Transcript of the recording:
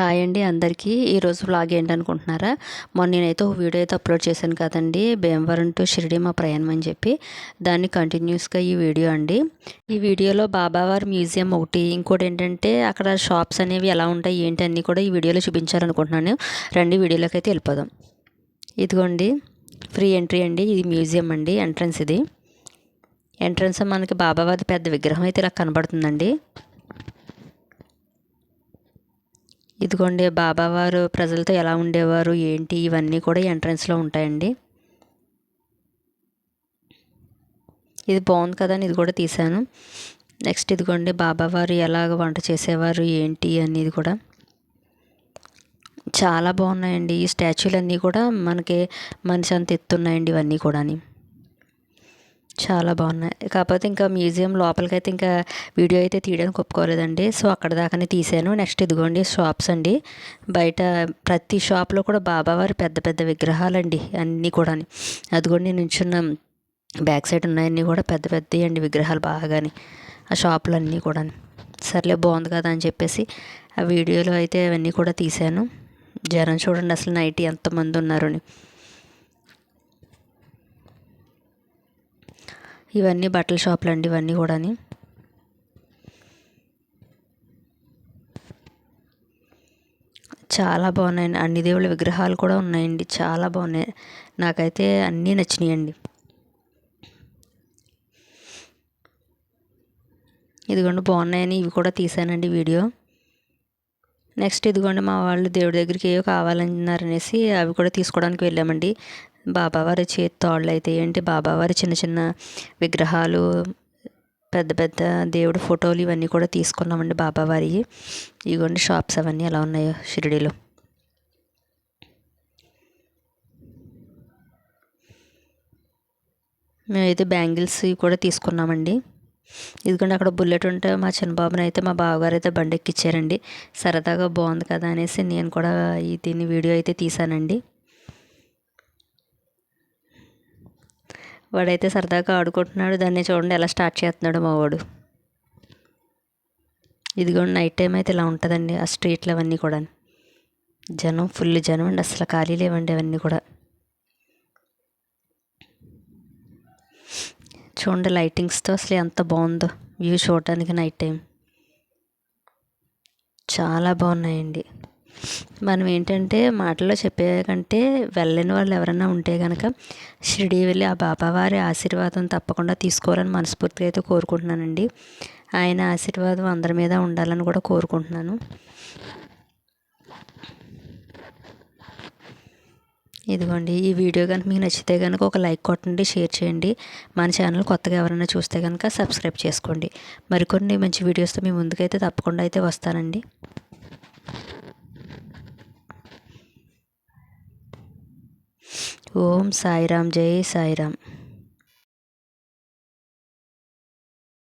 Hi అండి అందరికీ. ఈరోజు వ్లాగ్ ఏంటనుకుంటున్నారా? మొన్న నేనైతే ఒక వీడియో అయితే అప్లోడ్ చేశాను కదండి. భీమవరం టు షిరిడి మా ప్రయాణం అని చెప్పి. దాన్ని కంటిన్యూస్గా ఈ వీడియో అండి. ఈ వీడియోలో బాబావారి మ్యూజియం ఒకటి ఇంకోటి ఏంటంటే అక్కడ షాప్స్ అనేవి ఎలా ఉంటాయి ఏంటి అన్నీ కూడా ఈ వీడియోలో చూపించాలనుకుంటున్నాను. రెండు వీడియోలోకి అయితే వెళ్ళిపోదాం. ఇదిగోండి ఫ్రీ ఎంట్రీ అండి. ఇది మ్యూజియం అండి ఎంట్రన్స్ ఇది. ఎంట్రన్స్ మనకి బాబావారి పెద్ద విగ్రహం అయితే ఇలా కనబడుతుందండి. ఇదిగోండి బాబావారు ప్రజలతో ఎలా ఉండేవారు ఏంటి ఇవన్నీ కూడా ఎంట్రన్స్లో ఉంటాయండి. ఇది బాగుంది కదా అని ఇది కూడా తీశాను. నెక్స్ట్ ఇదిగోండి బాబావారు ఎలాగ వంట చేసేవారు ఏంటి అనేది కూడా. చాలా బాగున్నాయండి ఈ స్టాచ్యూలన్నీ కూడా మనకి మనిషి అంత ఎత్తున్నాయండి ఇవన్నీ కూడా చాలా బాగున్నాయి. కాకపోతే ఇంకా మ్యూజియం లోపలికి అయితే ఇంకా వీడియో అయితే తీయడానికి ఒప్పుకోలేదండి. సో అక్కడ దాకానే తీసాను. నెక్స్ట్ ఇదిగోండి షాప్స్ అండి. బయట ప్రతి షాప్లో కూడా బాబావారి పెద్ద పెద్ద విగ్రహాలండి అన్నీ కూడా అదిగోండి నేను నుంచున్న బ్యాక్ సైడ్ ఉన్నాయన్నీ కూడా పెద్ద పెద్ద అండి విగ్రహాలు బాగానే. ఆ షాపులు అన్నీ కూడా సర్లే బాగుంది కదా అని చెప్పేసి ఆ వీడియోలో అయితే అవన్నీ కూడా తీశాను జనం చూడండి అసలు నైట్ ఎంతమంది ఉన్నారు ఇవన్నీ బట్టల షాపులు అండి ఇవన్నీ కూడా చాలా బాగున్నాయండి. అన్ని దేవుళ్ళ విగ్రహాలు కూడా ఉన్నాయండి. చాలా బాగున్నాయి. నాకైతే అన్నీ నచ్చినాయండి. ఇదిగోండి బాగున్నాయని ఇవి కూడా తీసానండి వీడియో. నెక్స్ట్ ఇదిగోండి మా వాళ్ళు దేవుడి దగ్గరికి ఏవో కావాలన్నారనేసి అవి కూడా తీసుకోవడానికి వెళ్ళామండి. బాబావారి చేతి తాళ్ళు అయితే ఏంటి? బాబావారి చిన్న చిన్న విగ్రహాలు పెద్ద పెద్ద దేవుడి ఫోటోలు ఇవన్నీ కూడా తీసుకున్నామండి బాబావారి. ఇదిగోండి షాప్స్ అవన్నీ ఎలా ఉన్నాయో షిరిడీలో. మేమైతే బ్యాంగిల్స్ కూడా తీసుకున్నామండి. ఇదిగోండి అక్కడ బుల్లెట్ ఉంటే మా చిన్నబాబుని అయితే మా బావగారు అయితే బండి ఎక్కిచ్చారండి. సరదాగా బాగుంది కదా అనేసి నేను కూడా ఈ దీన్ని వీడియో అయితే తీసానండి వాడైతే సరదాగా ఆడుకుంటున్నాడు. దాన్ని చూడండి ఎలా స్టార్ట్ చేస్తున్నాడు మా వాడు ఇదిగోండి నైట్ టైం అయితే ఇలా ఉంటుందండి ఆ స్ట్రీట్లు అవన్నీ కూడా జనం ఫుల్ జనం అండి అసలు ఖాళీ లేవండి అవన్నీ కూడా. చూడండి లైటింగ్స్తో అసలు ఎంత బాగుందో వ్యూ చూడటానికి నైట్ టైం చాలా బాగున్నాయండి. మనం ఏంటంటే మాటల్లో చెప్పే కంటే వెళ్ళని వాళ్ళు ఎవరైనా ఉంటే కనుక షిరిడి వెళ్ళి ఆ బాబావారి ఆశీర్వాదం తప్పకుండా తీసుకోవాలని మనస్ఫూర్తిగా అయితే కోరుకుంటున్నానండి. ఆయన ఆశీర్వాదం అందరి మీద ఉండాలని కూడా కోరుకుంటున్నాను. ఇదిగోండి ఈ వీడియో కనుక మీకు నచ్చితే కనుక ఒక లైక్ కొట్టండి షేర్ చేయండి. మన ఛానల్ కొత్తగా ఎవరైనా చూస్తే కనుక సబ్స్క్రైబ్ చేసుకోండి. మరికొన్ని మంచి వీడియోస్తో మీ ముందుకైతే తప్పకుండా అయితే వస్తానండి. ఓం సాయిరామ్ జై సాయిరామ్.